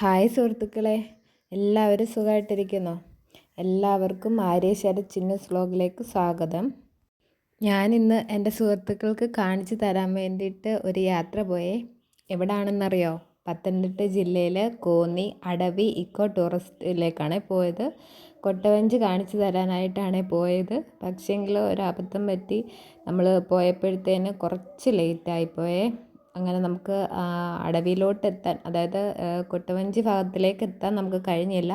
Hi സുഹൃത്തുക്കളെ എല്ലാവരും സുഖമായിട്ടിരിക്കുന്നു? എല്ലാവർക്കും ആര്യ ചിന്നസ് സ്ലോഗിലേക്ക് സ്വാഗതം. ഞാനിന്ന് എന്റെ സുഹൃത്തുക്കൾക്ക് കാണിച്ചു തരാൻ വേണ്ടിയിട്ട് ഒരു യാത്ര പോയേ. എവിടാണെന്നറിയോ? പത്തനംതിട്ട ജില്ലയിലെ കോന്നി അടവി ഇക്കോ ടൂറിസ്റ്റിലേക്കാണ് പോയത്. കൊട്ടവഞ്ചി കാണിച്ചു തരാനായിട്ടാണ് പോയത്. പക്ഷേങ്കിൽ ഒരു അബദ്ധം പറ്റി നമ്മൾ പോയപ്പോഴത്തേന് കുറച്ച് ലേറ്റായിപ്പോയേ അങ്ങനെ നമുക്ക് അടവിയിലോട്ട് എത്താൻ അതായത് കൊട്ടവഞ്ചി ഭാഗത്തിലേക്ക് എത്താൻ നമുക്ക് കഴിഞ്ഞില്ല.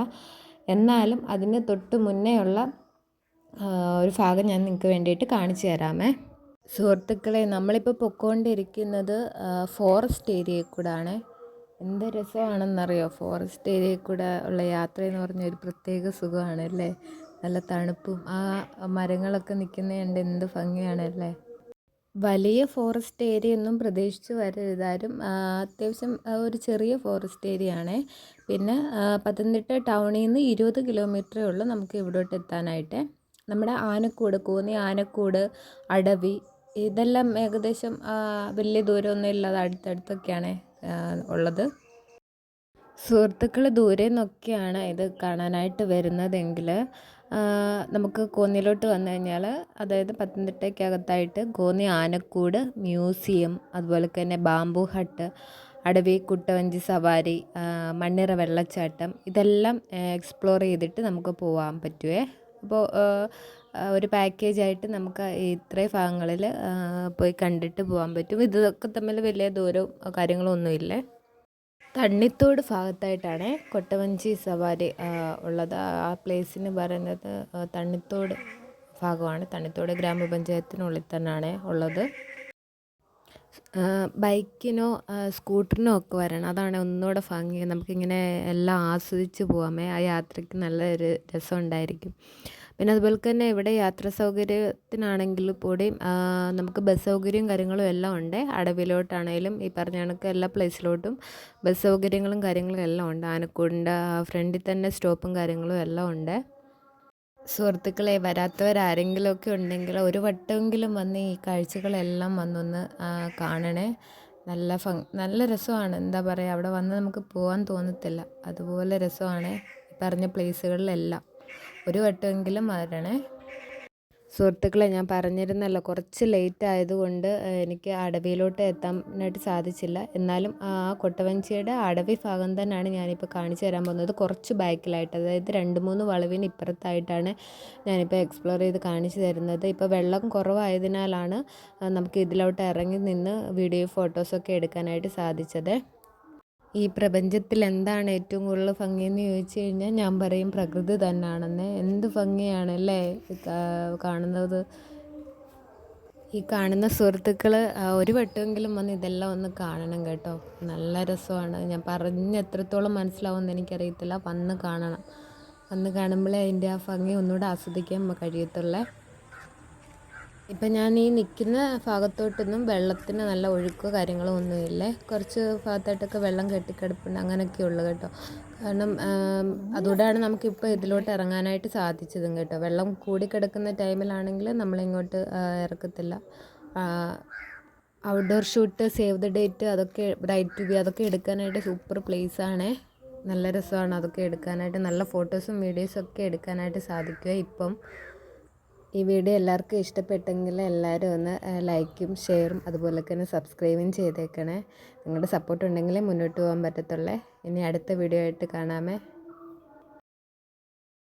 എന്നാലും അതിന് തൊട്ട് മുന്നേ ഉള്ള ഒരു ഭാഗം ഞാൻ നിങ്ങൾക്ക് വേണ്ടിയിട്ട് കാണിച്ചു തരാമേ. സുഹൃത്തുക്കളെ നമ്മളിപ്പോൾ പൊക്കോണ്ടിരിക്കുന്നത് ഫോറസ്റ്റ് ഏരിയയിൽ കൂടെ ആണ് എന്ത് രസമാണെന്നറിയോ? ഫോറസ്റ്റ് ഏരിയയിൽ കൂടെ ഉള്ള യാത്ര എന്ന് പറഞ്ഞാൽ ഒരു പ്രത്യേക സുഖമാണ് അല്ലേ നല്ല തണുപ്പും ആ മരങ്ങളൊക്കെ നിൽക്കുന്നതുകൊണ്ട് എന്ത് ഭംഗിയാണല്ലേ? വലിയ ഫോറസ്റ്റ് ഏരിയ ഒന്നും പ്രതീക്ഷിച്ച് വരരുതാരും അത്യാവശ്യം ഒരു ചെറിയ ഫോറസ്റ്റ് ഏരിയ ആണേ. പിന്നെ പത്തനംതിട്ട ടൗണിൽ നിന്ന് ഇരുപത് കിലോമീറ്ററേ ഉള്ളൂ നമുക്ക് ഇവിടോട്ട് എത്താനായിട്ട്. നമ്മുടെ ആനക്കൂട് കൂന്നി ആനക്കൂട് അടവി ഇതെല്ലാം ഏകദേശം വലിയ ദൂരമൊന്നും ഇല്ലാതെ അടുത്തടുത്തൊക്കെയാണ് ഉള്ളത്. സുഹൃത്തുക്കൾ ദൂരെ നിന്നൊക്കെയാണ് ഇത് കാണാനായിട്ട് വരുന്നതെങ്കിൽ നമുക്ക് കോന്നിയിലോട്ട് വന്നു കഴിഞ്ഞാൽ അതായത് പത്തനംതിട്ടയ്ക്കകത്തായിട്ട് കോന്നി ആനക്കൂട് മ്യൂസിയം അതുപോലെ തന്നെ ബാംബു ഹട്ട് അടവി കുട്ടവഞ്ചി സവാരി മണ്ണിറ വെള്ളച്ചാട്ടം ഇതെല്ലാം എക്സ്പ്ലോർ ചെയ്തിട്ട് നമുക്ക് പോകാൻ പറ്റുമേ അപ്പോൾ ഒരു പാക്കേജായിട്ട് നമുക്ക് ഇത്രയും ഭാഗങ്ങളിൽ പോയി കണ്ടിട്ട് പോകാൻ പറ്റും. ഇതൊക്കെ തമ്മിൽ വലിയ ദൂരവും കാര്യങ്ങളൊന്നുമില്ലേ? തണ്ണിത്തോട് ഭാഗത്തായിട്ടാണ് കൊട്ടവഞ്ചി സവാരി ഉള്ളത്. ആ പ്ലേസിന് പറയുന്നത് തണ്ണിത്തോട് ഭാഗമാണ്. തണ്ണിത്തോട് ഗ്രാമപഞ്ചായത്തിനുള്ളിൽ തന്നെയാണ് ഉള്ളത്. ബൈക്കിനോ സ്കൂട്ടറിനോ ഒക്കെ വരണം. അതാണ് ഒന്നുകൂടെ ഭംഗി. നമുക്കിങ്ങനെ എല്ലാം ആസ്വദിച്ച് പോകാമേ ആ യാത്രയ്ക്ക് നല്ലൊരു രസം ഉണ്ടായിരിക്കും. പിന്നെ അതുപോലെ തന്നെ ഇവിടെ യാത്ര സൗകര്യത്തിനാണെങ്കിൽ കൂടിയും നമുക്ക് ബസ് സൗകര്യവും കാര്യങ്ങളും എല്ലാം ഉണ്ട്. അടവിലോട്ടാണേലും ഈ പറഞ്ഞ കണക്ക് എല്ലാ പ്ലേസിലോട്ടും ബസ് സൗകര്യങ്ങളും കാര്യങ്ങളും എല്ലാം ഉണ്ട്. ആനക്കൂടിന്റെ ഫ്രണ്ടിൽ തന്നെ സ്റ്റോപ്പും കാര്യങ്ങളും എല്ലാം ഉണ്ട്. സുഹൃത്തുക്കളെ വരാത്തവരാരെങ്കിലുമൊക്കെ ഉണ്ടെങ്കിൽ ഒരു വട്ടമെങ്കിലും വന്ന് ഈ കാഴ്ചകളെല്ലാം വന്നൊന്ന് കാണണേ. നല്ല ഫ നല്ല രസമാണ്. എന്താ പറയുക അവിടെ വന്ന് നമുക്ക് പോകാൻ തോന്നത്തില്ല. അതുപോലെ രസമാണ് പറഞ്ഞ പ്ലേസുകളിലെല്ലാം ഒരു വട്ടമെങ്കിലും മാറണേ. സുഹൃത്തുക്കളെ ഞാൻ പറഞ്ഞിരുന്നല്ലോ കുറച്ച് ലേറ്റ് ആയതുകൊണ്ട് എനിക്ക് അടവിയിലോട്ട് എത്താനായിട്ട് സാധിച്ചില്ല. എന്നാലും ആ കൊട്ടവഞ്ചിയുടെ അടവി ഭാഗം തന്നെയാണ് ഞാനിപ്പോൾ കാണിച്ചു തരാൻ പോകുന്നത്. കുറച്ച് ബാക്കിലായിട്ട് അതായത് രണ്ട് മൂന്ന് വളവിന് ഇപ്പുറത്തായിട്ടാണ് ഞാനിപ്പോൾ എക്സ്പ്ലോർ ചെയ്ത് കാണിച്ചു തരുന്നത്. ഇപ്പോൾ വെള്ളം കുറവായതിനാലാണ് നമുക്ക് ഇതിലോട്ട് ഇറങ്ങി നിന്ന് വീഡിയോ ഫോട്ടോസൊക്കെ എടുക്കാനായിട്ട് സാധിച്ചത്. ഈ പ്രപഞ്ചത്തിൽ എന്താണ് ഏറ്റവും കൂടുതൽ ഭംഗിയെന്ന് ചോദിച്ചു കഴിഞ്ഞാൽ ഞാൻ പറയും പ്രകൃതി തന്നെയാണെന്ന് എന്ത് ഭംഗിയാണ് അല്ലേ കാണുന്നത്? ഈ കാണുന്ന സുഹൃത്തുക്കൾ ഒരു വട്ടമെങ്കിലും വന്ന് ഇതെല്ലാം ഒന്ന് കാണണം കേട്ടോ. നല്ല രസമാണ്. ഞാൻ പറഞ്ഞ് എത്രത്തോളം മനസ്സിലാവുമെന്ന് എനിക്കറിയത്തില്ല. വന്ന് കാണണം. വന്ന് കാണുമ്പോഴേ അതിന്റെ ആ ഭംഗി ഒന്നുകൂടെ ആസ്വദിക്കാൻ കഴിയത്തുള്ളേ. ഇപ്പം ഞാൻ ഈ നിൽക്കുന്ന ഭാഗത്തോട്ടൊന്നും വെള്ളത്തിന് നല്ല ഒഴുക്കോ കാര്യങ്ങളോ ഒന്നുമില്ല. കുറച്ച് ഭാഗത്തായിട്ടൊക്കെ വെള്ളം കെട്ടിക്കിടപ്പുണ്ട് അങ്ങനെയൊക്കെ ഉള്ളു കേട്ടോ. കാരണം അതുകൊണ്ടാണ് നമുക്കിപ്പോൾ ഇതിലോട്ട് ഇറങ്ങാനായിട്ട് സാധിച്ചതും കേട്ടോ. വെള്ളം കൂടി കിടക്കുന്ന ടൈമിലാണെങ്കിൽ നമ്മളിങ്ങോട്ട് ഇറക്കത്തില്ല. Outdoor shoot save the date അതൊക്കെ ബ്രൈറ്റ് ടു ബി അതൊക്കെ എടുക്കാനായിട്ട് സൂപ്പർ പ്ലേസ് ആണ്. നല്ല രസമാണ് അതൊക്കെ എടുക്കാനായിട്ട്. നല്ല ഫോട്ടോസും വീഡിയോസും ഒക്കെ എടുക്കാനായിട്ട് സാധിക്കുക ഇപ്പം. ഈ വീഡിയോ എല്ലാവർക്കും ഇഷ്ടപ്പെട്ടെങ്കിൽ എല്ലാവരും ഒന്ന് ലൈക്കും ഷെയറും അതുപോലെ തന്നെ സബ്സ്ക്രൈബും ചെയ്തേക്കണേ. നിങ്ങളുടെ സപ്പോർട്ട് ഉണ്ടെങ്കിലേ മുന്നോട്ട് പോകാൻ പറ്റത്തുള്ളേ. ഇനി അടുത്ത വീഡിയോ ആയിട്ട് കാണാമേ.